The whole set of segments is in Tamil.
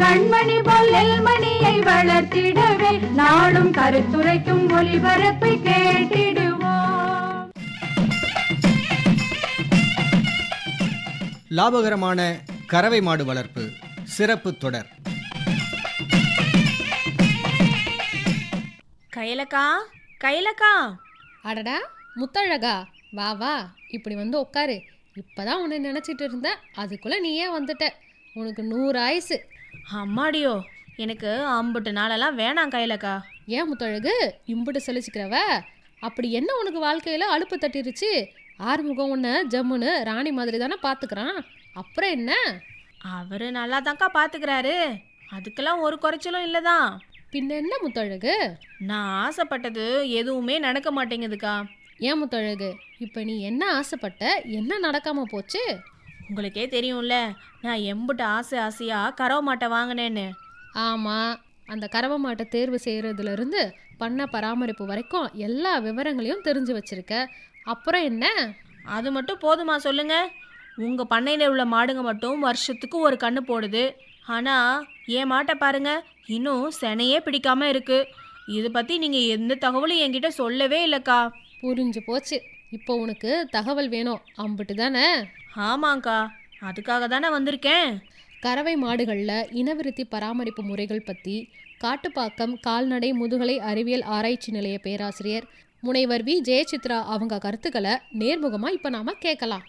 கண்மணி பொல்லல் மணியை வளர்த்திடவே நாடும் கருத்துரைக்கும் ஒளிபரப்பை கேட்டிடுவோம். லாபகரமான கறவை மாடு வளர்ப்பு சிறப்பு தொடர். கைலக்கா கைலக்கா. அடடா முத்தழகா. வா வா இப்படி வந்து உட்காரு இப்பதான் உன்னை நினச்சிட்டு இருந்தேன். அதுக்குள்ள நீயே வந்துட்ட. உனக்கு நூறு ஆயுசு. அம்மாடியோ எனக்கு அம்புட்டு நாளெல்லாம் வேணாம் கைலக்கா ஏன் முத்தழகு? இம்புட்டு செலிச்சுக்கிறவ அப்படி என்ன உனக்கு வாழ்க்கையில அலுப்பு தட்டிருச்சு? ஆறுமுகம் உன்னை ஜம்முன்னு ராணி மாதிரி தானே பார்த்துக்கிறான் அப்புறம் என்ன? அவரு நல்லா தான்க்கா பார்த்துக்கிறாரு அதுக்கெல்லாம் ஒரு குறைச்சலும் இல்லைதான். பின்ன என்ன முத்தழகு? நான் ஆசைப்பட்டது எதுவுமே நடக்க மாட்டேங்குதுக்கா. ஏன் முத்தழகு? இப்போ நீ என்ன ஆசைப்பட்ட? என்ன நடக்காம போச்சு? உங்களுக்கே தெரியும்ல நான் எம்புட்டு ஆசை ஆசையாக கறவை மாட்டை வாங்கினேன்னு. ஆமாம் அந்த கறவை மாட்டை தேர்வு செய்கிறதுலேருந்து பண்ண பராமரிப்பு வரைக்கும் எல்லா விவரங்களையும் தெரிஞ்சு வச்சிருக்க. அப்புறம் என்ன? அது மட்டும் போதுமா சொல்லுங்க? உங்கள் பண்ணையில் உள்ள மாடுங்க மட்டும் வருஷத்துக்கு ஒரு கண்ணு போடுது. ஆனால் என் மாட்டை பாருங்க இன்னும் செனையே பிடிக்காம இருக்கு. இதை பற்றி நீங்கள் எந்த தகவலும் என்கிட்ட சொல்லவே இல்லைக்கா. புரிஞ்சு போச்சு. இப்போ உனக்கு தகவல் வேணும். அம்பிட்டு தானே? ஆமாங்க்கா அதுக்காக தானே வந்திருக்கேன். கறவை மாடுகளில் இனவிருத்தி பராமரிப்பு முறைகள் பற்றி காட்டுப்பாக்கம் கால்நடை முதுகலை அறிவியல் ஆராய்ச்சி நிலைய பேராசிரியர் முனைவர் வி. ஜெயசித்ரா அவங்க கருத்துக்களை நேர்முகமாக இப்போ நாம் கேட்கலாம்.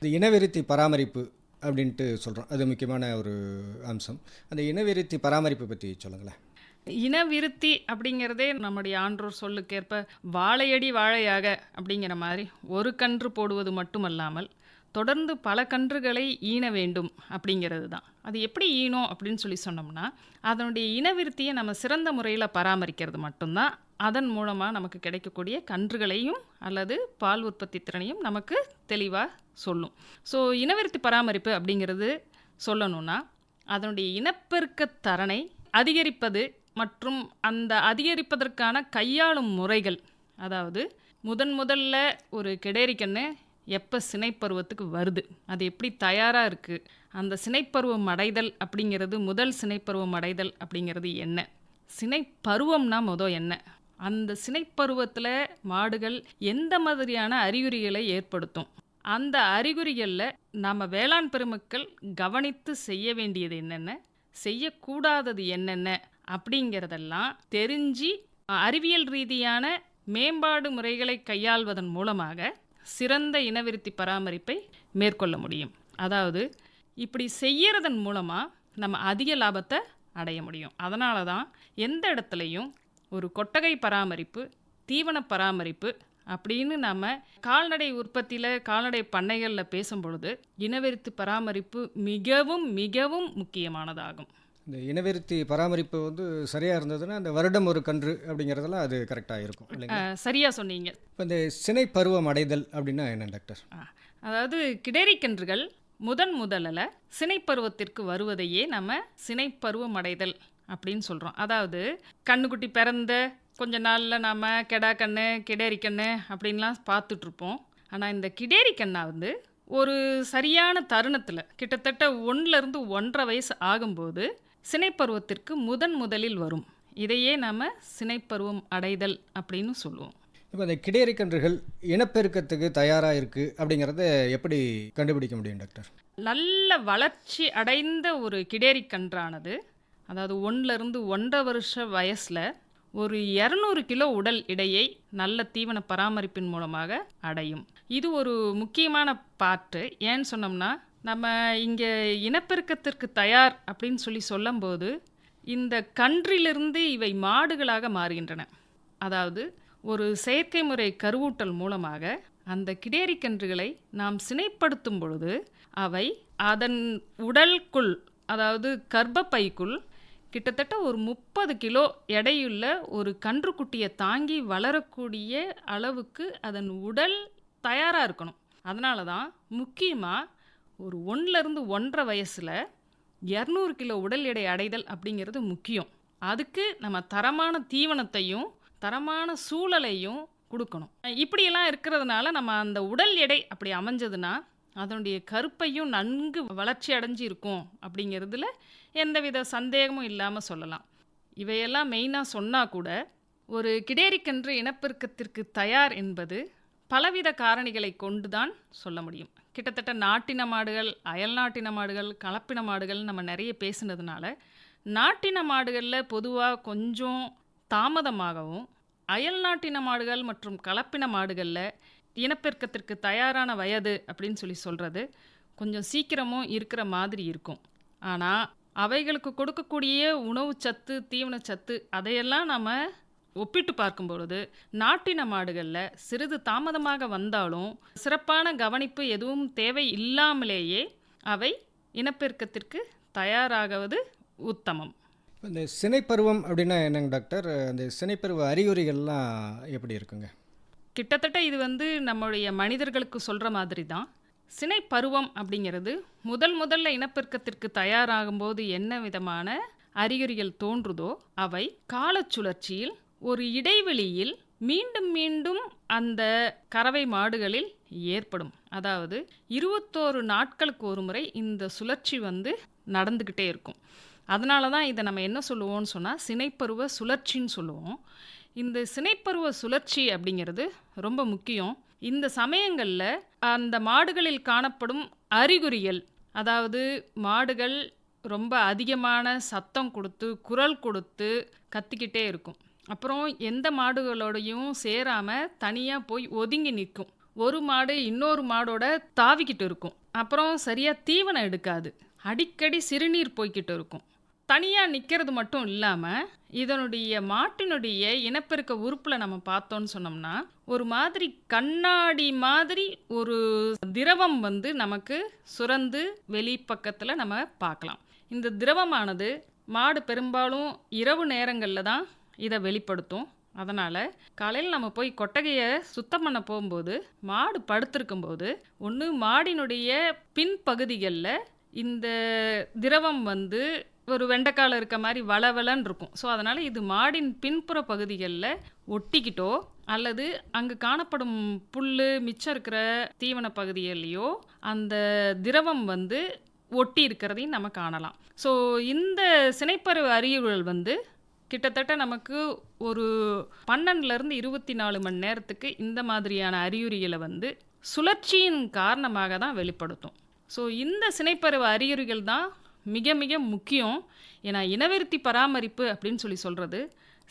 இந்த இனவிருத்தி பராமரிப்பு அப்படின்ட்டு சொல்கிறோம் அது முக்கியமான ஒரு அம்சம். அந்த இனவிருத்தி பராமரிப்பு பற்றி சொல்லுங்களேன். இனவிருத்தி அப்படிங்கிறதே நம்முடைய ஆன்றோர் சொல்லுக்கேற்ப வாழையடி வாழையாக அப்படிங்கிற மாதிரி ஒரு கன்று போடுவது மட்டுமல்லாமல் தொடர்ந்து பல கன்றுகளை ஈன வேண்டும் அப்படிங்கிறது தான். அது எப்படி ஈனோம் அப்படின்னு சொல்லி சொன்னோம்னா அதனுடைய இனவிருத்தியை நம்ம சிறந்த முறையில் பராமரிக்கிறது மட்டும்தான். அதன் மூலமாக நமக்கு கிடைக்கக்கூடிய கன்றுகளையும் அல்லது பால் உற்பத்தி திறனையும் நமக்கு தெளிவாக சொல்லும். ஸோ இனவிருத்தி பராமரிப்பு அப்படிங்கிறது சொல்லணும்னா அதனுடைய இனப்பெருக்க தரனை அதிகரிப்பது மற்றும் அந்த அதிகரிப்பதற்கான கையாளும் முறைகள். அதாவது முதன் முதல்ல ஒரு கெடேரிக்கண்ணு எப்போ சினைப்பருவத்துக்கு வருது? அது எப்படி தயாராக இருக்குது அந்த சினைப்பருவம் அடைதல் அப்படிங்கிறது முதல் சினைப்பருவம் அடைதல் அப்படிங்கிறது என்ன? சினைப்பருவம்னா மொதல் என்ன? அந்த சினைப்பருவத்தில் மாடுகள் எந்த மாதிரியான அறிகுறிகளை ஏற்படுத்தும்? அந்த அறிகுறிகளில் நாம் வேளாண் பெருமக்கள் கவனித்து செய்ய வேண்டியது என்னென்ன? செய்யக்கூடாதது என்னென்ன? அப்படிங்கிறதெல்லாம் தெரிஞ்சு அறிவியல் ரீதியான மேம்பாடு முறைகளை கையாள்வதன் மூலமாக சிறந்த இனவிருத்தி பராமரிப்பை மேற்கொள்ள முடியும். அதாவது இப்படி செய்யறதன் மூலமாக நம்ம அதிக லாபத்தை அடைய முடியும். அதனால தான் எந்த இடத்துலையும் ஒரு கொட்டகை பராமரிப்பு தீவன பராமரிப்பு அப்படின்னு நம்ம கால்நடை உற்பத்தியில் கால்நடை பண்ணைகளில் பேசும் பொழுது பராமரிப்பு மிகவும் மிகவும் முக்கியமானதாகும். இந்த இனவிருத்தி பராமரிப்பு வந்து சரியாக இருந்ததுன்னா அந்த வருடம் ஒரு கன்று அப்படிங்கிறதெல்லாம் அது கரெக்டாக இருக்கும் இல்லைங்களா? அஹ், சரியா சொன்னீங்க. இப்போ இந்த சினை பருவம் அடைதல் அப்படின்னா என்ன டாக்டர்? அதாவது கிடேரிக்கன்றுகள் முதன் முதலில் சினைப்பருவத்திற்கு வருவதையே நம்ம சினைப்பருவம் அடைதல் அப்படின்னு சொல்கிறோம் அதாவது கண்ணுக்குட்டி பிறந்த கொஞ்ச நாளில் நாம் கெடா கண்ணு கிடேரி கண்ணு அப்படின்லாம் பார்த்துட்ருப்போம் ஆனால் இந்த கிடேரி கண்ணா வந்து ஒரு சரியான தருணத்தில் கிட்டத்தட்ட ஒன்றிலிருந்து ஒன்றரை வயசு ஆகும்போது சினைப்பருவத்திற்கு முதன் முதலில் வரும். இதையே நம்ம சினைப்பருவம் அடைதல் அப்படின்னு சொல்லுவோம். இப்போ இந்த கிடேரி கன்றுகள் இனப்பெருக்கத்துக்கு தயாராக இருக்குது அப்படிங்கிறத எப்படி கண்டுபிடிக்க முடியும் டாக்டர்? நல்ல வளர்ச்சி அடைந்த ஒரு கிடேரி கன்றானது அதாவது ஒன்றிலிருந்து ஒன்றரை வருஷ வயசில் ஒரு இரநூறு கிலோ உடல் எடையை நல்ல தீவன பராமரிப்பின் மூலமாக அடையும். இது ஒரு முக்கியமான பாட்டு. ஏன்னு சொன்னோம்னா நம்ம இங்கே இனப்பெருக்கத்திற்கு தயார் அப்படின்னு சொல்லி சொல்லும்போது இந்த கன்றிலிருந்து இவை மாடுகளாக மாறுகின்றன. அதாவது ஒரு செயற்கை முறை கருவூட்டல் மூலமாக அந்த கிடேரி கன்றுகளை நாம் சினைப்படுத்தும் பொழுது அவை அதன் உடலுக்குள் அதாவது கர்ப்பப்பைக்குள் கிட்டத்தட்ட ஒரு முப்பது கிலோ எடையுள்ள ஒரு கன்றுக்குட்டியை தாங்கி வளரக்கூடிய அளவுக்கு அதன் உடல் தயாராக இருக்கணும். அதனால தான் முக்கியமாக ஒரு ஒன்றுலேருந்து ஒன்றரை வயசில் இரநூறு கிலோ உடல் எடை அடைதல் அப்படிங்கிறது முக்கியம். அதுக்கு நம்ம தரமான தீவனத்தையும் தரமான சூழலையும் கொடுக்கணும். இப்படியெல்லாம் இருக்கிறதுனால நம்ம அந்த உடல் எடை அப்படி அமைஞ்சதுன்னா அதனுடைய கருப்பையும் நன்கு வளர்ச்சி அடைஞ்சு இருக்கும் அப்படிங்கிறதுல எந்தவித சந்தேகமும் இல்லாமல் சொல்லலாம். இவையெல்லாம் மெயினாக சொன்னால் கூட ஒரு கிடேரிக்கன்று இனப்பெருக்கத்திற்கு தயார் என்பது பலவித காரணிகளை கொண்டு தான் சொல்ல முடியும். கிட்டத்தட்ட நாட்டின மாடுகள் அயல் நாட்டின மாடுகள் கலப்பின மாடுகள் நம்ம நிறைய பேசுனதுனால நாட்டின மாடுகளில் பொதுவாக கொஞ்சம் தாமதமாகவும் அயல் நாட்டின மாடுகள் மற்றும் கலப்பின மாடுகளில் இனப்பெருக்கத்திற்கு தயாரான வயது அப்படின்னு சொல்லி சொல்கிறது கொஞ்சம் சீக்கிரமும் இருக்கிற மாதிரி இருக்கும். ஆனால் அவைகளுக்கு கொடுக்கக்கூடிய உணவு சத்து தீவனச்சத்து அதையெல்லாம் நம்ம ஒப்பிட்டு பார்க்கும் பொழுது நாட்டின மாடுகளில் சிறிது தாமதமாக வந்தாலும் சிறப்பான கவனிப்பு எதுவும் தேவை இல்லாமலேயே அவை இனப்பெருக்கத்திற்கு தயாராகுவது உத்தமம். இந்த சினைப்பருவம் அப்படின்னா என்னங்க டாக்டர்? அந்த சினைப்பருவ அறிகுறிகள்லாம் எப்படி இருக்குங்க? கிட்டத்தட்ட இது வந்து நம்முடைய மனிதர்களுக்கு சொல்கிற மாதிரி தான். சினை பருவம் அப்படிங்கிறது முதல் முதல்ல இனப்பெருக்கத்திற்கு தயாராகும்போது என்ன விதமான அறிகுறிகள் தோன்றுதோ அவை காலச்சுழற்சியில் ஒரு இடைவெளியில் மீண்டும் மீண்டும் அந்த கறவை மாடுகளில் ஏற்படும். அதாவது இருபத்தோரு நாட்களுக்கு ஒரு முறை இந்த சுழற்சி வந்து நடந்துக்கிட்டே இருக்கும். அதனால தான் இதை நம்ம என்ன சொல்லுவோம்னு சொன்னால் சினைப்பருவ சுழற்சின்னு சொல்லுவோம். இந்த சினைப்பருவ சுழற்சி அப்படிங்கிறது ரொம்ப முக்கியம். இந்த சமயங்களில் அந்த மாடுகளில் காணப்படும் அறிகுறிகள் அதாவது மாடுகள் ரொம்ப அதிகமான சத்தம் கொடுத்து குரல் கொடுத்து கத்திக்கிட்டே இருக்கும். அப்புறம் எந்த மாடுகளோடையும் சேராமல் தனியாக போய் ஒதுங்கி நிற்கும். ஒரு மாடு இன்னொரு மாடோட தாவிக்கிட்டு இருக்கும். அப்புறம் சரியாக தீவனம் எடுக்காது. அடிக்கடி சிறுநீர் போய்கிட்டு இருக்கும். தனியாக நிற்கிறது மட்டும் இல்லாமல் இதனுடைய மாட்டினுடைய இனப்பெருக்க உறுப்பில் நம்ம பார்த்தோன்னு சொன்னோம்னா ஒரு மாதிரி கண்ணாடி மாதிரி ஒரு திரவம் வந்து நமக்கு சுரந்து வெளிப்பக்கத்தில் நம்ம பார்க்கலாம். இந்த திரவமானது மாடு பெரும்பாலும் இரவு நேரங்களில் தான் இதை வெளிப்படுத்தும். அதனால் காலையில் நம்ம போய் கொட்டகையை சுத்தம் பண்ண போகும்போது மாடு படுத்திருக்கும்போது ஒன்று மாடினுடைய பின்பகுதிகளில் இந்த திரவம் வந்து ஒரு வெண்டைக்கால இருக்க மாதிரி வளவலன்னு இருக்கும். ஸோ அதனால் இது மாடின் பின்புற பகுதிகளில் ஒட்டிக்கிட்டோ அல்லது அங்கு காணப்படும் புல் மிச்சம் இருக்கிற தீவன பகுதிகள்லையோ அந்த திரவம் வந்து ஒட்டி இருக்கிறதையும் நம்ம காணலாம். ஸோ இந்த சினைப்பருவ அறிகுறிகள் வந்து கிட்டத்தட்ட நமக்கு ஒரு பன்னெண்டுலேருந்து இருபத்தி நாலு மணி நேரத்துக்கு இந்த மாதிரியான அறிகுறிகளை வந்து சுழற்சியின் காரணமாக தான் வெளிப்படுத்தும். ஸோ இந்த சினைப்பருவ அறிகுறிகள் தான் மிக மிக முக்கியம். ஏன்னா இனவிருத்தி பராமரிப்பு அப்படின்னு சொல்லி சொல்கிறது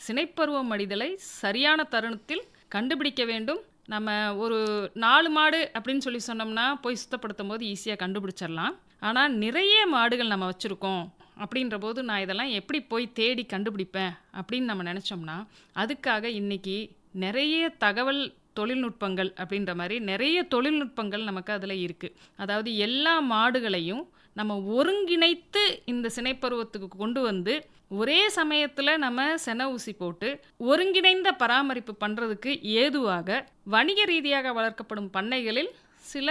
சினைப்பருவம் அடிதலை சரியான தருணத்தில் கண்டுபிடிக்க வேண்டும். நம்ம ஒரு நாலு மாடு அப்படின்னு சொல்லி சொன்னோம்னா போய் சுத்தப்படுத்தும் போது ஈஸியாக கண்டுபிடிச்சிடலாம். ஆனால் நிறைய மாடுகள் நம்ம வச்சுருக்கோம். அப்படின்ற போது நான் இதெல்லாம் எப்படி போய் தேடி கண்டுபிடிப்பேன் அப்படின்னு நம்ம நினச்சோம்னா அதுக்காக இன்னைக்கு நிறைய தகவல் தொழில்நுட்பங்கள் அப்படின்ற மாதிரி நிறைய தொழில்நுட்பங்கள் நமக்கு அதில் இருக்குது அதாவது எல்லா மாடுகளையும் நம்ம ஒருங்கிணைத்து இந்த சினைப்பருவத்துக்கு கொண்டு வந்து ஒரே சமயத்தில் நம்ம சென ஊசி போட்டு ஒருங்கிணைந்த பராமரிப்பு பண்ணுறதுக்கு ஏதுவாக வணிக ரீதியாக வளர்க்கப்படும் பண்ணைகளில் சில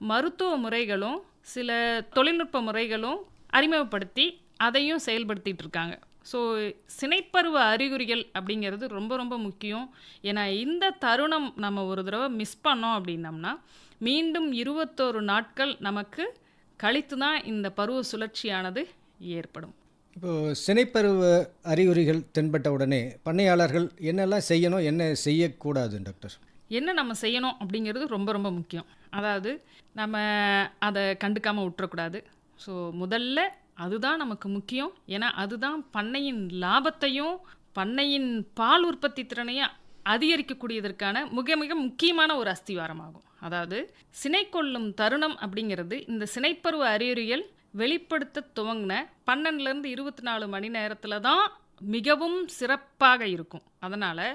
மருத்துவ முறைகளும் சில தொழில்நுட்ப முறைகளும் அறிமுகப்படுத்தி அதையும் செயல்படுத்திட்டு இருக்காங்க ஸோ சினைப்பருவ அறிகுறிகள் அப்படிங்கிறது ரொம்ப ரொம்ப முக்கியம். ஏன்னா இந்த தருணம் நம்ம ஒரு தடவை மிஸ் பண்ணோம் அப்படின்னம்னா மீண்டும் இருபத்தோரு நாட்கள் நமக்கு கழித்து தான் இந்த பருவ சுழற்சியானது ஏற்படும். இப்போது சினைப்பருவ அறிகுறிகள் தென்பட்ட உடனே பண்ணையாளர்கள் என்னெல்லாம் செய்யணும் என்ன செய்யக்கூடாது டாக்டர்? என்ன நம்ம செய்யணும் அப்படிங்கிறது ரொம்ப ரொம்ப முக்கியம். அதாவது நம்ம அதை கண்டுக்காமல் விட்டுறக்கூடாது. ஸோ முதல்ல அதுதான் நமக்கு முக்கியம். ஏன்னா அதுதான் பண்ணையின் லாபத்தையும் பண்ணையின் பால் உற்பத்தி திறனையும் அதிகரிக்கக்கூடியதற்கான மிக மிக முக்கியமான ஒரு அஸ்திவாரமாகும். அதாவது சினை கொள்ளும் தருணம் அப்படிங்கிறது இந்த சினைப்பருவ அறிகுறிகள் வெளிப்படுத்த துவங்கின பன்னெண்டுலேருந்து இருபத்தி நாலு மணி நேரத்தில் தான் மிகவும் சிறப்பாக இருக்கும். அதனால்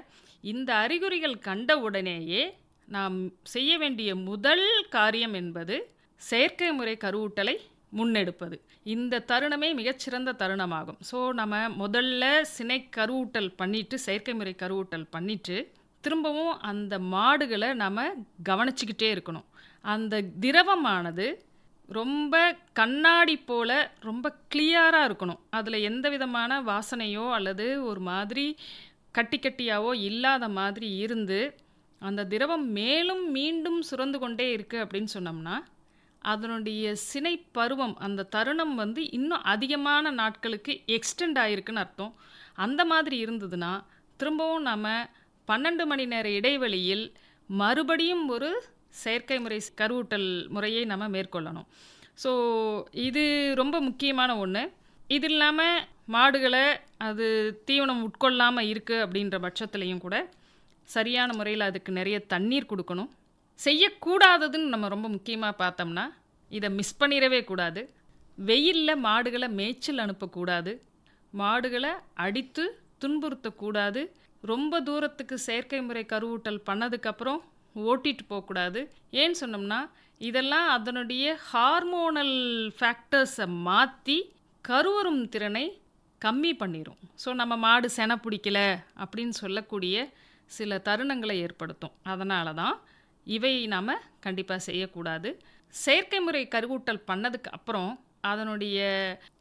இந்த அறிகுறிகள் கண்ட உடனேயே நாம் செய்ய வேண்டிய முதல் காரியம் என்பது செயற்கை முறை கருவூட்டலை முன்னெடுப்பது. இந்த தருணமே மிகச்சிறந்த தருணமாகும். ஸோ நம்ம முதல்ல சினை கருவூட்டல் பண்ணிவிட்டு செயற்கை முறை கருவூட்டல் பண்ணிவிட்டு திரும்பவும் அந்த மாடுகளை நம்ம கவனிச்சிக்கிட்டே இருக்கணும். அந்த திரவமானது ரொம்ப கண்ணாடி போல ரொம்ப கிளியராக இருக்கணும். அதில் எந்த விதமான வாசனையோ அல்லது ஒரு மாதிரி கட்டி கட்டியாவோ இல்லாத மாதிரி இருந்து அந்த திரவம் மேலும் மீண்டும் சுரந்து கொண்டே இருக்குது அப்படின்னு சொன்னோம்னா அதனுடைய சினை பருவம் அந்த தருணம் வந்து இன்னும் அதிகமான நாட்களுக்கு எக்ஸ்டெண்ட் ஆகிருக்குன்னு அர்த்தம். அந்த மாதிரி இருந்ததுன்னா திரும்பவும் நம்ம பன்னெண்டு மணி நேர இடைவெளியில் மறுபடியும் ஒரு செயற்கை முறை கருவூட்டல் முறையை நம்ம மேற்கொள்ளணும். ஸோ இது ரொம்ப முக்கியமான ஒன்று இது இல்லாமல் மாடுகளை அது தீவனம் உட்கொள்ளாமல் இருக்குது அப்படின்ற பட்சத்துலேயும் கூட சரியான முறையில் அதுக்கு நிறைய தண்ணீர் கொடுக்கணும். செய்யக்கூடாததுன்னு நம்ம ரொம்ப முக்கியமாக பார்த்தோம்னா இதை மிஸ் பண்ணிடவே கூடாது. வெயிலில் மாடுகளை மேய்ச்சல் அனுப்பக்கூடாது. மாடுகளை அடித்து துன்புறுத்தக்கூடாது. ரொம்ப தூரத்துக்கு செயற்கை முறை கருவூட்டல் பண்ணதுக்கப்புறம் ஓட்டிட்டு போகக்கூடாது. ஏன்னு சொன்னோம்னா இதெல்லாம் அதனுடைய ஹார்மோனல் ஃபேக்டர்ஸை மாற்றி கருவரும் திறனை கம்மி பண்ணிடும் ஸோ நம்ம மாடு செனை பிடிக்கல அப்படின்னு சொல்லக்கூடிய சில தருணங்களை ஏற்படுத்தும். அதனால தான் இவை நாம் கண்டிப்பாக செய்யக்கூடாது. செயற்கை முறை கருவூட்டல் பண்ணதுக்கு அப்புறம் அதனுடைய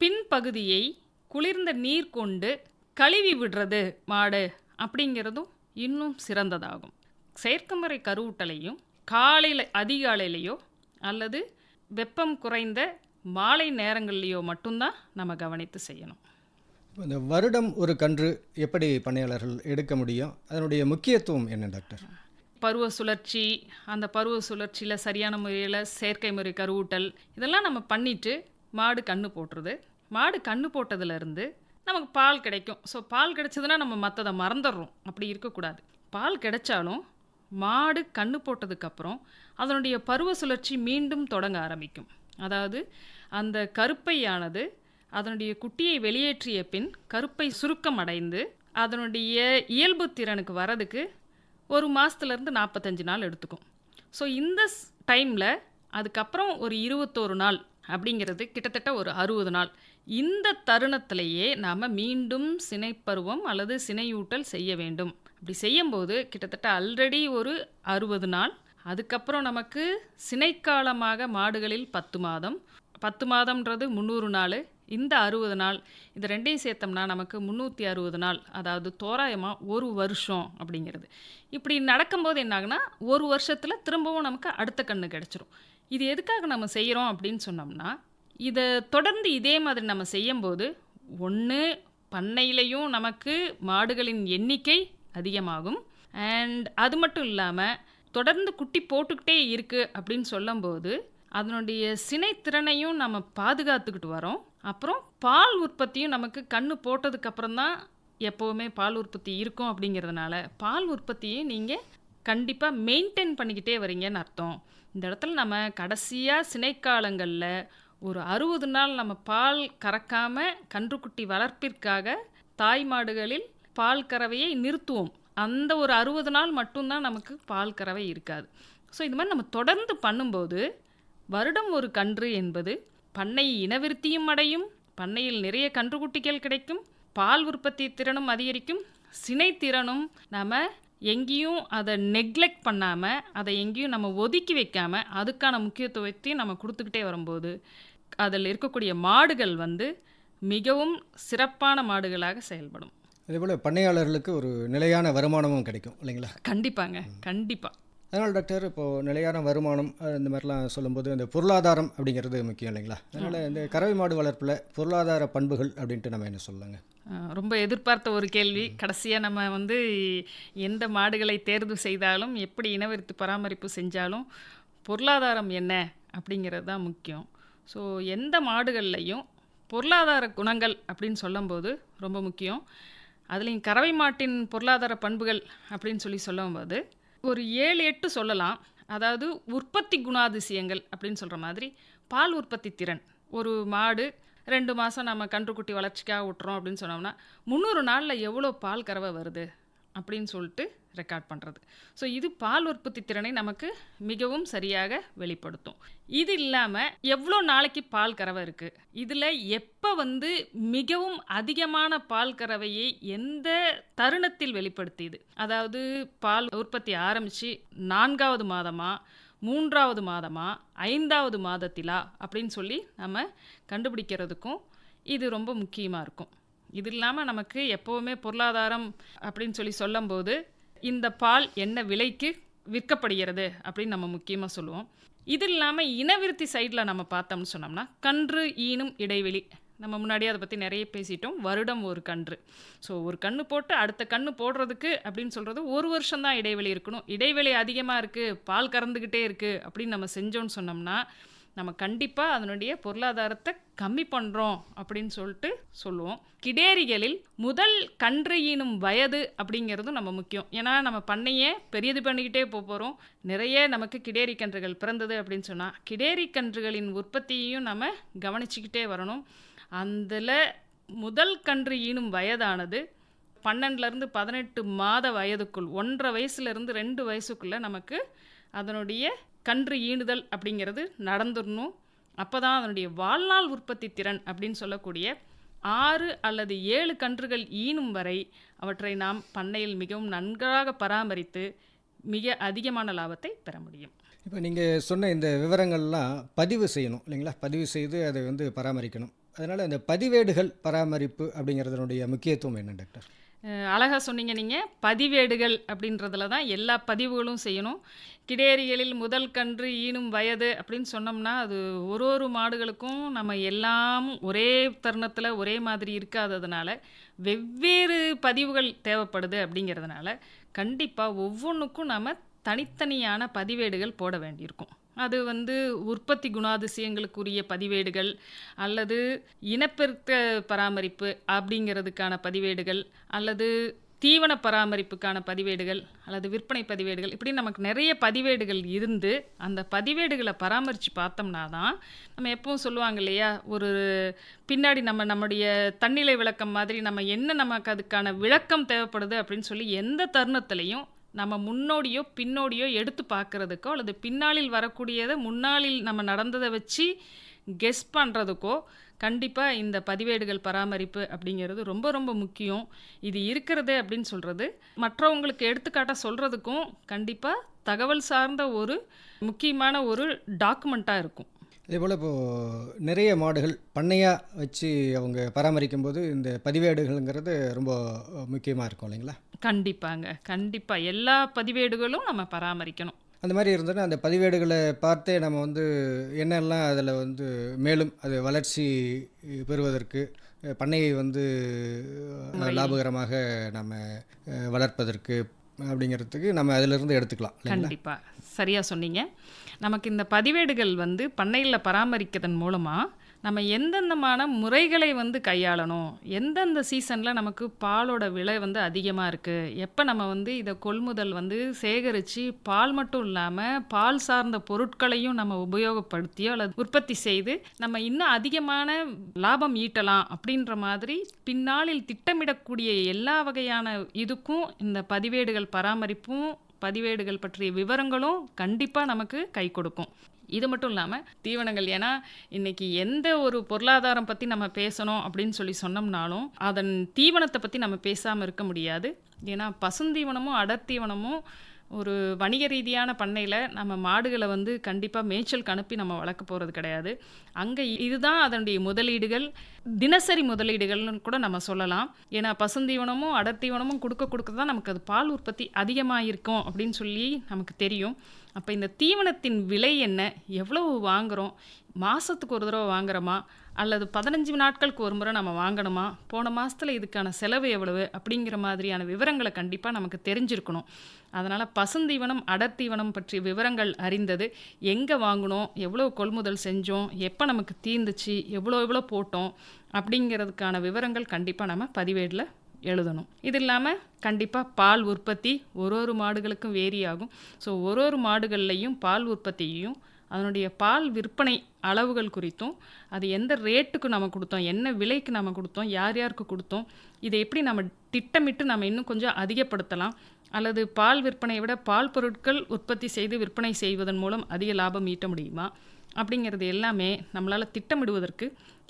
பின்பகுதியை குளிர்ந்த நீர் கொண்டு கழுவி விடுறது மாடு அப்படிங்கிறதும் இன்னும் சிறந்ததாகும். செயற்கை முறை கருவூட்டலையும் காலையில் அதிகாலையிலையோ அல்லது வெப்பம் குறைந்த மாலை நேரங்கள்லையோ மட்டும்தான் நம்ம கவனித்து செய்யணும். இந்த வருடம் ஒரு கன்று எப்படி பணியாளர்கள் எடுக்க முடியும்? அதனுடைய முக்கியத்துவம் என்ன டாக்டர்? பருவ சுழற்சி அந்த பருவ சுழற்சியில் சரியான முறையில் செயற்கை முறை கருவூட்டல் இதெல்லாம் நம்ம பண்ணிவிட்டு மாடு கன்று போட்டுருது. மாடு கன்று போட்டதுலேருந்து நமக்கு பால் கிடைக்கும். ஸோ பால் கிடைச்சதுன்னா நம்ம மற்றதை மறந்துடுறோம். அப்படி இருக்கக்கூடாது. பால் கிடைச்சாலும் மாடு கன்று போட்டதுக்கப்புறம் அதனுடைய பருவ சுழற்சி மீண்டும் தொடங்க ஆரம்பிக்கும். அதாவது அந்த கருப்பையானது அதனுடைய குட்டியை வெளியேற்றிய பின் கருப்பை சுருக்கம் அடைந்து அதனுடைய இயல்பு திறனுக்கு வரதுக்கு ஒரு மாதத்துலேருந்து நாற்பத்தஞ்சு நாள் எடுத்துக்கும். ஸோ இந்த டைமில் அதுக்கப்புறம் ஒரு இருபத்தோரு நாள் அப்படிங்கிறது கிட்டத்தட்ட ஒரு அறுபது நாள். இந்த தருணத்திலேயே நாம் மீண்டும் சினைப்பருவம் அல்லது சினையூட்டல் செய்ய வேண்டும். அப்படி செய்யும்போது கிட்டத்தட்ட ஆல்ரெடி ஒரு அறுபது நாள். அதுக்கப்புறம் நமக்கு சினைக்காலமாக மாடுகளில் பத்து மாதம். பத்து மாதம்ன்றது முந்நூறு நாள். இந்த அறுபது நாள் இது ரெண்டையும் சேர்த்தோம்னா நமக்கு முந்நூற்றி அறுபது நாள் அதாவது தோராயமாக ஒரு வருஷம் அப்படிங்கிறது. இப்படி நடக்கும்போது என்னாகுன்னா ஒரு வருஷத்தில் திரும்பவும் நமக்கு அடுத்த கன்று கிடச்சிரும். இது எதுக்காக நம்ம செய்கிறோம் அப்படின்னு சொன்னோம்னா இதை தொடர்ந்து இதே மாதிரி நம்ம செய்யும்போது ஒன்று பண்ணையிலையும் நமக்கு மாடுகளின் எண்ணிக்கை அதிகமாகும். அண்ட் அது மட்டும் இல்லாமல் தொடர்ந்து குட்டி போட்டுக்கிட்டே இருக்குது அப்படின்னு சொல்லும்போது அதனுடைய சினைத்திறனையும் நம்ம பாதுகாத்துக்கிட்டு வரோம். அப்புறம் பால் உற்பத்தியும் நமக்கு கண்ணு போட்டதுக்கப்புறம் தான் எப்போவுமே பால் உற்பத்தி இருக்கும் அப்படிங்கிறதுனால பால் உற்பத்தியை நீங்கள் கண்டிப்பாக மெயின்டைன் பண்ணிக்கிட்டே வரீங்கன்னு அர்த்தம். இந்த இடத்துல நம்ம கடைசியாக சினைக்காலங்களில் ஒரு அறுபது நாள் நம்ம பால் கறக்காமல் கன்றுக்குட்டி வளர்ப்பிற்காக தாய் மாடுகளில் பால் கறவையை நிறுத்துவோம். அந்த ஒரு அறுபது நாள் மட்டும்தான் நமக்கு பால் கறவை இருக்காது. ஸோ இது மாதிரி நம்ம தொடர்ந்து பண்ணும்போது வருடம் ஒரு கன்று என்பது பண்ணை இனவிருத்தியும் அடையும் பண்ணையில் நிறைய கன்றுக்குட்டிகள் கிடைக்கும் பால் உற்பத்தி திறனும் அதிகரிக்கும் சினை திறனும் நம்ம எங்கேயும் அதை நெக்லெக்ட் பண்ணாமல் அதை எங்கேயும் நம்ம ஒதுக்கி வைக்காமல் அதுக்கான முக்கியத்துவத்தையும் நம்ம கொடுத்துக்கிட்டே வரும்போது அதில் இருக்கக்கூடிய மாடுகள் வந்து மிகவும் சிறப்பான மாடுகளாக செயல்படும். அதேபோல் பண்ணையாளர்களுக்கு ஒரு நிலையான வருமானமும் கிடைக்கும் இல்லைங்களா? கண்டிப்பாங்க கண்டிப்பாக அதனால் டாக்டர் இப்போது நிலையான வருமானம் இந்த மாதிரிலாம் சொல்லும்போது இந்த பொருளாதாரம் அப்படிங்கிறது முக்கியம் இல்லைங்களா? அதனால் இந்த கறவை மாடு வளர்ப்பில் பொருளாதார பண்புகள் அப்படின்ட்டு நம்ம என்ன சொல்லலாங்க ரொம்ப எதிர்பார்த்த ஒரு கேள்வி. கடைசியாக நம்ம வந்து எந்த மாடுகளை தேர்வு செய்தாலும் எப்படி இனவெருத்து பராமரிப்பு செஞ்சாலும் பொருளாதாரம் என்ன அப்படிங்கிறது தான் முக்கியம். ஸோ எந்த மாடுகள்லையும் பொருளாதார குணங்கள் அப்படின்னு சொல்லும்போது ரொம்ப முக்கியம். அதுலேயும் கறவை மாட்டின் பொருளாதார பண்புகள் அப்படின்னு சொல்லி சொல்லும்போது ஒரு ஏழு எட்டு சொல்லலாம். அதாவது உற்பத்தி குணாதிசயங்கள் அப்படின்னு சொல்கிற மாதிரி பால் உற்பத்தி திறன். ஒரு மாடு ரெண்டு மாதம் நம்ம கன்றுக்குட்டி வளர்ச்சிக்காக விட்டுறோம் அப்படின்னு சொன்னோம்னா முந்நூறு நாளில் எவ்வளோ பால் கறவை வருது? அப்படின்னு சொல்லிட்டு ரெக்கார்ட் பண்ணுறது ஸோ இது பால் உற்பத்தி திறனை நமக்கு மிகவும் சரியாக வெளிப்படுத்தும். இது இல்லாமல் எவ்வளோ நாளைக்கு பால் கறவை இருக்குது இதில் எப்போ வந்து மிகவும் அதிகமான பால் கறவையை எந்த தருணத்தில் வெளிப்படுத்தியது? அதாவது பால் உற்பத்தி ஆரம்பித்து நான்காவது மாதமாக மூன்றாவது மாதமா ஐந்தாவது மாதத்திலா? அப்படின்னு சொல்லி நம்ம கண்டுபிடிக்கிறதுக்கும் இது ரொம்ப முக்கியமாக இருக்கும். இது இல்லாமல் நமக்கு எப்போவுமே பொருளாதாரம் அப்படின்னு சொல்லி சொல்லும்போது இந்த பால் என்ன விலைக்கு விற்கப்படுகிறது அப்படின்னு நம்ம முக்கியமாக சொல்லுவோம். இது இல்லாமல் இனவிருத்தி சைடில் நம்ம பார்த்தோம்னு சொன்னோம்னா கன்று ஈனும் இடைவெளி. நம்ம முன்னாடியே அதை பற்றி நிறைய பேசிட்டோம். வருடம் ஒரு கன்று. ஸோ ஒரு கன்று போட்டு அடுத்த கன்று போடுறதுக்கு அப்படின்னு சொல்கிறது ஒரு வருஷம்தான் இடைவெளி இருக்கணும். இடைவெளி அதிகமாக இருக்குது பால் கறந்துக்கிட்டே இருக்குது அப்படின்னு நம்ம செஞ்சோன்னு சொன்னோம்னா நம்ம கண்டிப்பாக அதனுடைய பொருளாதாரத்தை கம்மி பண்ணுறோம் அப்படின்னு சொல்லிட்டு சொல்லுவோம். கிடேரிகளில் முதல் கன்று ஈனும் வயது அப்படிங்கிறதும் நம்ம முக்கியம். ஏன்னா நம்ம பண்ணையே பெரியது பண்ணிக்கிட்டே போக போகிறோம் நிறைய நமக்கு கிடேரி கன்றுகள் பிறந்தது அப்படின்னு சொன்னால் கிடேரி கன்றுகளின் உற்பத்தியையும் நம்ம கவனிச்சுக்கிட்டே வரணும். அதில் முதல் கன்று ஈனும் வயதானது பன்னெண்டுலேருந்து பதினெட்டு மாத வயதுக்குள் ஒன்றரை வயசுலேருந்து ரெண்டு வயசுக்குள்ளே நமக்கு அதனுடைய கன்று ஈனுதல் அப்படிங்கிறது நடந்துடணும். அப்போ தான் அதனுடைய வாழ்நாள் உற்பத்தி திறன் அப்படின்னு சொல்லக்கூடிய ஆறு அல்லது ஏழு கன்றுகள் ஈனும் வரை அவற்றை நாம் பண்ணையில் மிகவும் நன்றாக பராமரித்து மிக அதிகமான லாபத்தை பெற முடியும். இப்போ நீங்கள் சொன்ன இந்த விவரங்கள்லாம் பதிவு செய்யணும் இல்லைங்களா? பதிவு செய்து அதை வந்து பராமரிக்கணும். அதனால் அந்த பதிவேடுகள் பராமரிப்பு அப்படிங்கிறதனுடைய முக்கியத்துவம் என்ன டாக்டர்? அழகாக சொன்னீங்க நீங்கள் பதிவேடுகள் அப்படின்றதுல தான் எல்லா பதிவுகளும் செய்யணும். கிடேரிகளில் முதல் கன்று ஈனும் வயது அப்படின்னு சொன்னோம்னா அது ஒரு ஒரு மாடுகளுக்கும் நம்ம எல்லாம் ஒரே தருணத்தில் ஒரே மாதிரி இருக்காததுனால வெவ்வேறு பதிவுகள் தேவைப்படுது அப்படிங்கிறதுனால கண்டிப்பாக ஒவ்வொன்றுக்கும் நம்ம தனித்தனியான பதிவேடுகள் போட வேண்டியிருக்கும். அது வந்து உற்பத்தி குணாதிசயங்களுக்குரிய பதிவேடுகள் அல்லது இனப்பெருக்க பராமரிப்பு அப்படிங்கிறதுக்கான பதிவேடுகள் அல்லது தீவன பராமரிப்புக்கான பதிவேடுகள் அல்லது விற்பனை பதிவேடுகள் இப்படி நமக்கு நிறைய பதிவேடுகள் இருந்து அந்த பதிவேடுகளை பராமரித்து பார்த்தோம்னா தான் நம்ம எப்பவும் சொல்லுவாங்க இல்லையா? ஒரு பின்னாடி நம்ம நம்முடைய தன்னிலை விளக்கம் மாதிரி நம்ம என்ன நமக்கு அதுக்கான விளக்கம் தேவைப்படுது அப்படின்னு சொல்லி எந்த தருணத்துலையும் நம்ம முன்னோடியோ பின்னோடியோ எடுத்து பார்க்குறதுக்கோ அல்லது பின்னாளில் வரக்கூடியதை முன்னாளில் நம்ம நடந்ததை வச்சு கெஸ் பண்ணுறதுக்கோ கண்டிப்பாக இந்த பதிவேடுகள் பராமரிப்பு அப்படிங்கிறது ரொம்ப ரொம்ப முக்கியம். இது இருக்கிறது அப்படின்னு சொல்கிறது மற்றவங்களுக்கு எடுத்துக்காட்டாக சொல்கிறதுக்கும் கண்டிப்பாக தகவல் சார்ந்த ஒரு முக்கியமான ஒரு டாக்குமெண்ட்டாக இருக்கும். இதே போல் இப்போது நிறைய மாடுகள் பண்ணையாக வச்சு அவங்க பராமரிக்கும் போது இந்த பதிவேடுகள்ங்கிறது ரொம்ப முக்கியமாக இருக்கும் இல்லைங்களா? கண்டிப்பாங்க. கண்டிப்பாக எல்லா பதிவேடுகளும் நம்ம பராமரிக்கணும். அந்த மாதிரி இருந்ததுன்னா அந்த பதிவேடுகளை பார்த்தே நம்ம வந்து என்னெல்லாம் அதில் வந்து மேலும் அது வளர்ச்சி பெறுவதற்கு பண்ணையை வந்து லாபகரமாக நம்ம வளர்ப்பதற்கு அப்படிங்கிறதுக்கு நம்ம அதிலிருந்து எடுத்துக்கலாம் கண்டிப்பாக சரியாக சொன்னீங்க. நமக்கு இந்த பதிவேடுகள் வந்து பண்ணையில் பராமரிக்கிறதன் மூலமாக நம்ம எந்தெந்தமான முறைகளை வந்து கையாளணும்? எந்தெந்த சீசனில் நமக்கு பாலோட விலை வந்து அதிகமாக இருக்குது எப்போ நம்ம வந்து இதை கொள்முதல் வந்து சேகரித்து பால் மட்டும் இல்லாமல் பால் சார்ந்த பொருட்களையும் நம்ம உபயோகப்படுத்தியோ அல்லது உற்பத்தி செய்து நம்ம இன்னும் அதிகமான லாபம் ஈட்டலாம் அப்படின்ற மாதிரி பின்னாளில் திட்டமிடக்கூடிய எல்லா வகையான இதுக்கும் இந்த பதிவேடுகள் பராமரிப்பும் பதிவேடுகள் பற்றிய விவரங்களும் கண்டிப்பாக நமக்கு கை கொடுக்கும். இது மட்டும் இல்லாமல் தீவனங்கள் ஏன்னா இன்னைக்கு எந்த ஒரு பொருளாதாரம் பற்றி நம்ம பேசணும் அப்படின்னு சொல்லி சொன்னோம்னாலும் அதன் தீவனத்தை பற்றி நம்ம பேசாமல் இருக்க முடியாது. ஏன்னா பசுந்தீவனமும் அடர்த்தீவனமும் ஒரு வணிக ரீதியான பண்ணையில் நம்ம மாடுகளை வந்து கண்டிப்பாக மேய்ச்சலுக்கு அனுப்பி நம்ம வளர்க்க போகிறது கிடையாது. அங்கே இதுதான் அதனுடைய முதலீடுகள். தினசரி முதலீடுகள்னு கூட நம்ம சொல்லலாம். ஏன்னா பசுந்தீவனமும் அடர்த்தீவனமும் கொடுக்க கொடுக்க தான் நமக்கு அது பால் உற்பத்தி அதிகமாக இருக்கும் அப்படின்னு சொல்லி நமக்கு தெரியும். அப்போ இந்த தீவனத்தின் விலை என்ன? எவ்வளவு வாங்குகிறோம் மாதத்துக்கு ஒரு தடவை வாங்குறோமா? அல்லது பதினஞ்சு நாட்களுக்கு ஒரு முறை நம்ம வாங்கணுமா? போன மாதத்தில் இதுக்கான செலவு எவ்வளவு? அப்படிங்கிற மாதிரியான விவரங்களை கண்டிப்பாக நமக்கு தெரிஞ்சிருக்கணும். அதனால் பசுந்தீவனம் அடர்த்தீவனம் பற்றிய விவரங்கள் அறிந்தது. எங்கே வாங்கினோம்? எவ்வளோ கொள்முதல் செஞ்சோம்? எப்போ நமக்கு தீர்ந்துச்சு எவ்வளோ எவ்வளோ போட்டோம்? அப்படிங்கிறதுக்கான விவரங்கள் கண்டிப்பாக நம்ம பதிவேடில் எழுதணும். இது இல்லாமல் கண்டிப்பாக பால் உற்பத்தி ஒரு ஒரு மாடுகளுக்கும் வேரி ஆகும் ஸோ ஒரு ஒரு மாடுகள்லையும் பால் உற்பத்தியையும் அதனுடைய பால் விற்பனை அளவுகள் குறித்தும் அது எந்த ரேட்டுக்கு நம்ம கொடுத்தோம் என்ன விலைக்கு நம்ம கொடுத்தோம் யார் யாருக்கு கொடுத்தோம் இதை எப்படி நம்ம திட்டமிட்டு நம்ம இன்னும் கொஞ்சம் அதிகப்படுத்தலாம் அல்லது பால் விற்பனையை விட பால் பொருட்கள் உற்பத்தி செய்து விற்பனை செய்வதன் மூலம் அதிக லாபம் ஈட்ட முடியுமா அப்படிங்கிறது எல்லாமே நம்மளால் திட்டமிடுவதற்கு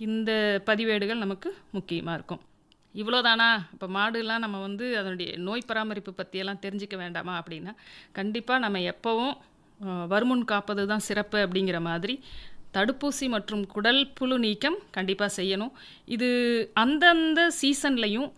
இந்த பதிவேடுகள் நமக்கு முக்கியமாக இருக்கும். இவ்வளோதானா? இப்போ மாடுலாம் நம்ம வந்து அதனுடைய நோய் பராமரிப்பு பற்றியெல்லாம் தெரிஞ்சிக்க வேண்டாமா அப்படின்னா கண்டிப்பாக நம்ம எப்போவும் வருமுன் காப்பது தான் சிறப்பு அப்படிங்கிற மாதிரி. தடுப்பூசி மற்றும் குடல் புழு நீக்கம் கண்டிப்பாக செய்யணும். இது அந்தந்த சீசன்லையும்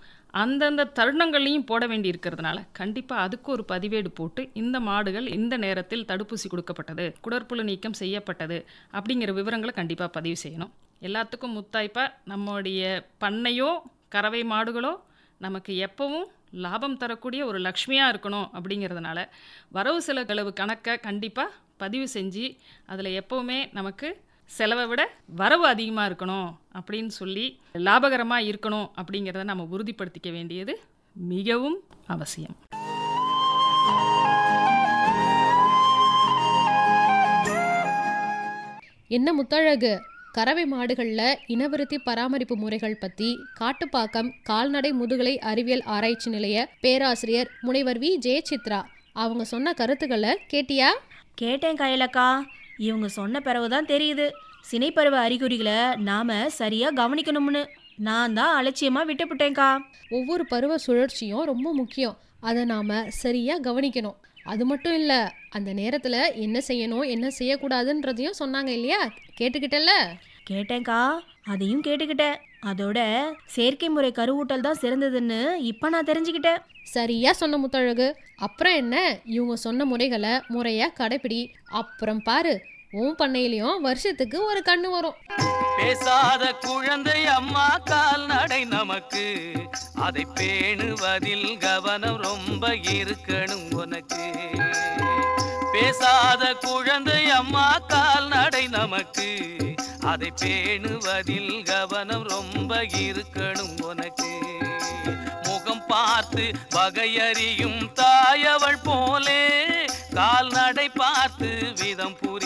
அந்தந்த தருணங்கள்லையும் போட வேண்டி இருக்கிறதுனால கண்டிப்பாக அதுக்கு ஒரு பதிவேடு போட்டு இந்த மாடுகள் இந்த நேரத்தில் தடுப்பூசி கொடுக்கப்பட்டது குடற்புழு நீக்கம் செய்யப்பட்டது அப்படிங்கிற விவரங்களை கண்டிப்பாக பதிவு செய்யணும். எல்லாத்துக்கும் முத்தாய்ப்பாக நம்முடைய பண்ணையோ கறவை மாடுகளோ நமக்கு எப்பவும் லாபம் தரக்கூடிய ஒரு லக்ஷ்மியாக இருக்கணும் அப்படிங்கிறதுனால வரவு செலவு கணக்கை கண்டிப்பாக பதிவு செஞ்சு அதில் எப்போவுமே நமக்கு செலவை விட வரவு அதிகமாக இருக்கணும் அப்படின்னு சொல்லி லாபகரமாக இருக்கணும் அப்படிங்கிறத நம்ம உறுதிப்படுத்திக்க வேண்டியது மிகவும் அவசியம். என்ன முத்தழகு? கறவை மாடுகளில் இனவிருத்தி பராமரிப்பு முறைகள் பற்றி காட்டுப்பாக்கம் கால்நடை முதுகலை அறிவியல் ஆராய்ச்சி நிலைய பேராசிரியர் முனைவர் வி. ஜெயசித்ரா அவங்க சொன்ன கருத்துக்களை கேட்டியா? கேட்டேன் கையலக்கா. இவங்க சொன்ன பிறகுதான் தெரியுது. சினைப்பருவ அறிகுறிகளை நாம சரியா கவனிக்கணும்னு. நான் தான் அலட்சியமா விட்டுப்புட்டேன்க்கா. ஒவ்வொரு பருவ சுழற்சியும் ரொம்ப முக்கியம். அதை நாம் சரியாக கவனிக்கணும். அது மட்டும் இல்லை அந்த நேரத்தில் என்ன செய்யணும் என்ன செய்யக்கூடாதுன்றதையும் சொன்னாங்க இல்லையா? கேட்டுக்கிட்டல கேட்டேன்க்கா. அதையும் கேட்டுக்கிட்டேன். அதோட செயற்கை முறை கருவூட்டல் தான் சிறந்ததுன்னு இப்போ நான் தெரிஞ்சுக்கிட்டேன். சரியா சொன்ன முத்தழகு. அப்புறம் என்ன? இவங்க சொன்ன முறைகளை முறையா கடைப்பிடி. அப்புறம் பாரு உன் பண்ணையிலையும் வருஷத்துக்கு ஒரு கண்ணு வரும். பேசாத குழந்தை அம்மா கால்நடை நமக்கு. அதை பேணுவதில் கவனம் ரொம்ப இருக்கணும் உனக்கு. பேசாத குழந்தை அம்மா கால்நடை நமக்கு. அதை பேணுவதில் கவனம் ரொம்ப இருக்கணும் உனக்கு. முகம் பார்த்து வகையறியும் தாயவள் போலே. கால்நடை பார்த்து விதம் புரி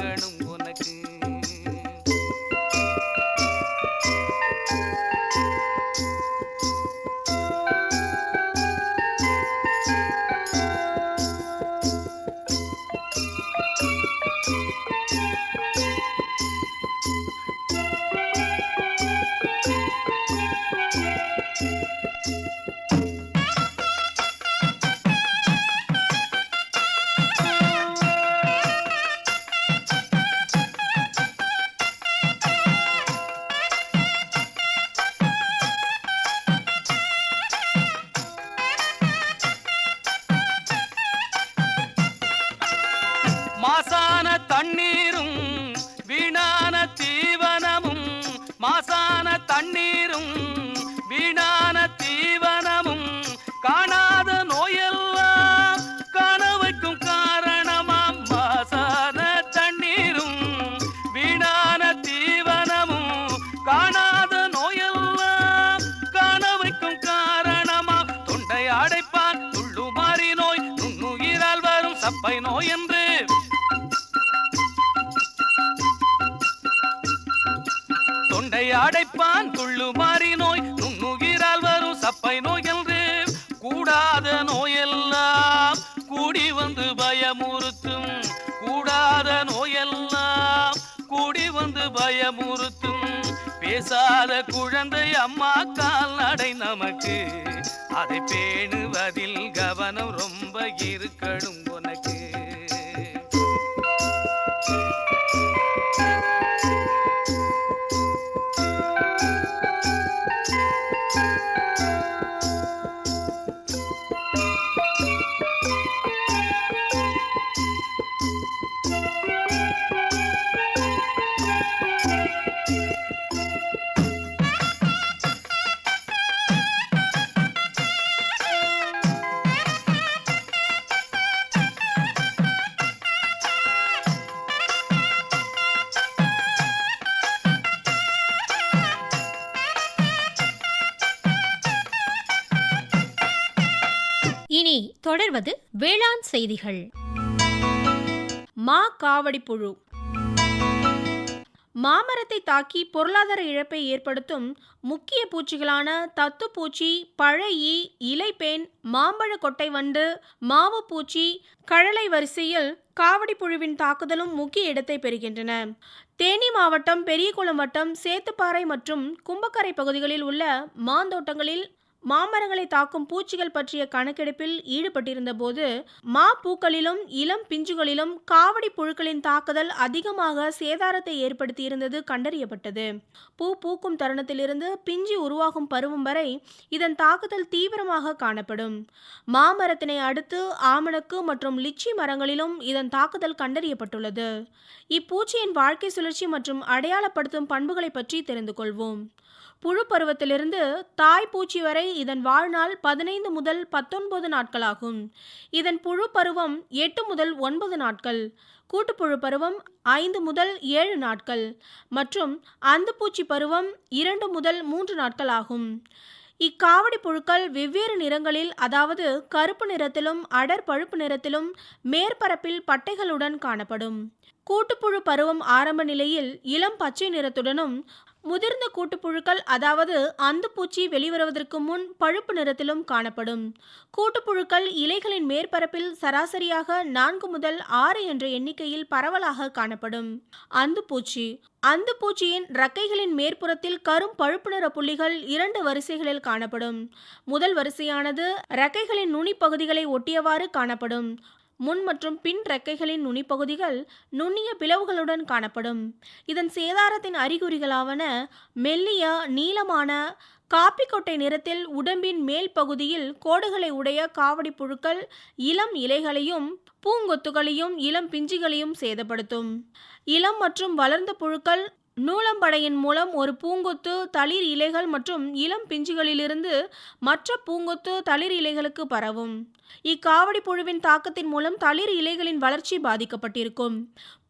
பயமுறுத்தும். கூடாத நோயெல்லாம் கூடி வந்து பயமுறுத்தும். பேசாத குழந்தை அம்மா கால் நடை நமக்கு. அதை பேணுவதில் கவனம் ரொம்ப இருக்கணும் இனி தொடர்வது வேளாண் செய்திகள். மா காவடிப்புழு. மாமரத்தை தாக்கி பொருளாதார இழப்பை ஏற்படுத்தும் முக்கிய பூச்சிகளான தத்துப்பூச்சி பழையி இலைப்பேன் மாம்பழ கொட்டை வண்டு மாவு பூச்சி கழலை வரிசையில் காவடி புழுவின் தாக்குதலும் முக்கிய இடத்தை பெறுகின்றன. தேனி மாவட்டம் பெரியகுளம் வட்டம் சேத்துப்பாறை மற்றும் கும்பக்கரை பகுதிகளில் உள்ள மாந்தோட்டங்களில் மாமரங்களை தாக்கும் பூச்சிகள் பற்றிய கணக்கெடுப்பில் ஈடுபட்டிருந்த போது மா பூக்களிலும் இளம் பிஞ்சுகளிலும் காவடி புழுக்களின் தாக்குதல் அதிகமாக சேதாரத்தை ஏற்படுத்தியிருந்தது கண்டறியப்பட்டது. பூ பூக்கும் தருணத்திலிருந்து பிஞ்சு உருவாகும் பருவம் வரை இதன் தாக்குதல் தீவிரமாக காணப்படும். மாமரத்தினை அடுத்து ஆமணக்கு மற்றும் லிச்சி மரங்களிலும் இதன் தாக்குதல் கண்டறியப்பட்டுள்ளது. இப்பூச்சியின் வாழ்க்கை சுழற்சி மற்றும் அடையாளப்படுத்தும் பண்புகளை பற்றி தெரிந்து கொள்வோம். புழு பருவத்திலிருந்து தாய் பூச்சி வரை இதன் வாழ்நாள் பதினைந்து முதல் பத்தொன்பது நாட்களாகும். இதன் புழு பருவம் எட்டு முதல் ஒன்பது நாட்கள் கூட்டுப்புழு பருவம் ஐந்து முதல் ஏழு நாட்கள் மற்றும் அந்துப்பூச்சி பருவம் இரண்டு முதல் மூன்று நாட்கள் ஆகும் இக்காவடி புழுக்கள் வெவ்வேறு நிறங்களில் அதாவது கருப்பு நிறத்திலும் அடர் பழுப்பு நிறத்திலும் மேற்பரப்பில் பட்டைகளுடன் காணப்படும். கூட்டுப்புழு பருவம் ஆரம்ப நிலையில் இளம் பச்சை நிறத்துடனும் முதிர்ந்த கூட்டுப்புழுக்கள் அதாவது அந்துப்பூச்சி வெளிவருவதற்கு முன் பழுப்பு நிறத்திலும் காணப்படும். கூட்டுப்புழுக்கள் இலைகளின் மேற்பரப்பில் சராசரியாக நான்கு முதல் ஆறு என்ற எண்ணிக்கையில் பரவலாக காணப்படும். அந்துப்பூச்சி. அந்துப்பூச்சியின் ரக்கைகளின் மேற்புறத்தில் கரும் பழுப்பு நிற புள்ளிகள் இரண்டு வரிசைகளில் காணப்படும். முதல் வரிசையானது ரக்கைகளின் நுனிப்பகுதிகளை ஒட்டியவாறு காணப்படும். முன் மற்றும் பின் ரெக்கைகளின் நுனிப்பகுதிகள் நுண்ணிய பிளவுகளுடன் காணப்படும். இதன் சேதாரத்தின் அறிகுறிகளாவன மெல்லிய நீளமான காப்பிக்கொட்டை நிறத்தில் உடம்பின் மேல் பகுதியில் கோடுகளை உடைய காவடி புழுக்கள் இளம் இலைகளையும் பூங்கொத்துகளையும் இளம் பிஞ்சுகளையும் சேதப்படுத்தும். இளம் மற்றும் வளர்ந்த புழுக்கள் நூலம்படையின் மூலம் ஒரு பூங்கொத்து தளிர் இலைகள் மற்றும் இளம் பிஞ்சுகளிலிருந்து மற்ற பூங்கொத்து தளிர் இலைகளுக்கு பரவும். இக்காவடி புழுவின் தாக்கத்தின் மூலம் தளிர் இலைகளின் வளர்ச்சி பாதிக்கப்பட்டிருக்கும்.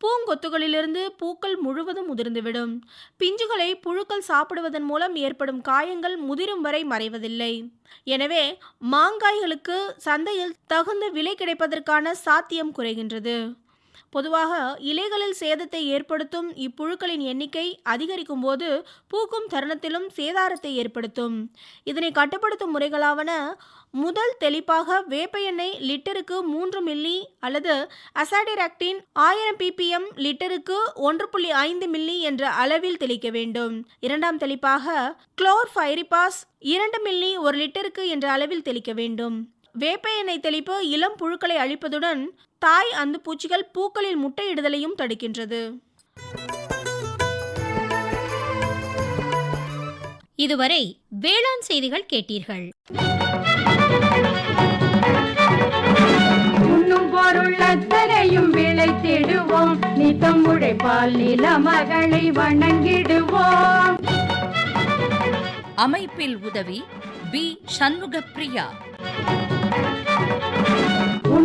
பூங்கொத்துகளிலிருந்து பூக்கள் முழுவதும் உதிர்ந்துவிடும். பிஞ்சுகளை புழுக்கள் சாப்பிடுவதன் மூலம் ஏற்படும் காயங்கள் முதிரும் வரை மறைவதில்லை. எனவே மாங்காய்களுக்கு சந்தையில் தகுந்த விலை கிடைப்பதற்கான சாத்தியம் குறைகின்றது. பொதுவாக இலைகளில் சேதத்தை ஏற்படுத்தும் இப்புழுக்களின் எண்ணிக்கை அதிகரிக்கும் போது பூக்கும் தருணத்திலும் சேதாரத்தை ஏற்படுத்தும். இதனை கட்டுப்படுத்தும் முறைகளாவன முதல் தெளிப்பாக வேப்ப எண்ணெய் லிட்டருக்கு மூன்று மில்லி அல்லது அசாடிராக்டின் ஆயிரம் பிபிஎம் லிட்டருக்கு ஒன்று புள்ளி ஐந்து மில்லி என்ற அளவில் தெளிக்க வேண்டும். இரண்டாம் தெளிப்பாக குளோர்ஃபைரிபாஸ் இரண்டு மில்லி ஒரு லிட்டருக்கு என்ற அளவில் தெளிக்க வேண்டும். வேப்ப எண்ணெய் தெளிப்பு இளம் புழுக்களை அழிப்பதுடன் தாய் அந்து பூச்சிகள் பூக்களில் முட்டையிடுதலையும் தடுக்கின்றது. இதுவரை வேளாண் செய்திகள் கேட்டீர்கள். உண்ணும் பொருள் அத்தனையும் விளைத்திடுவோம் நித்தம் உழைப்பால் நில மகளை வணங்கிடுவோம். அமைப்பில் உதவி பி. சண்முகப்பிரியா.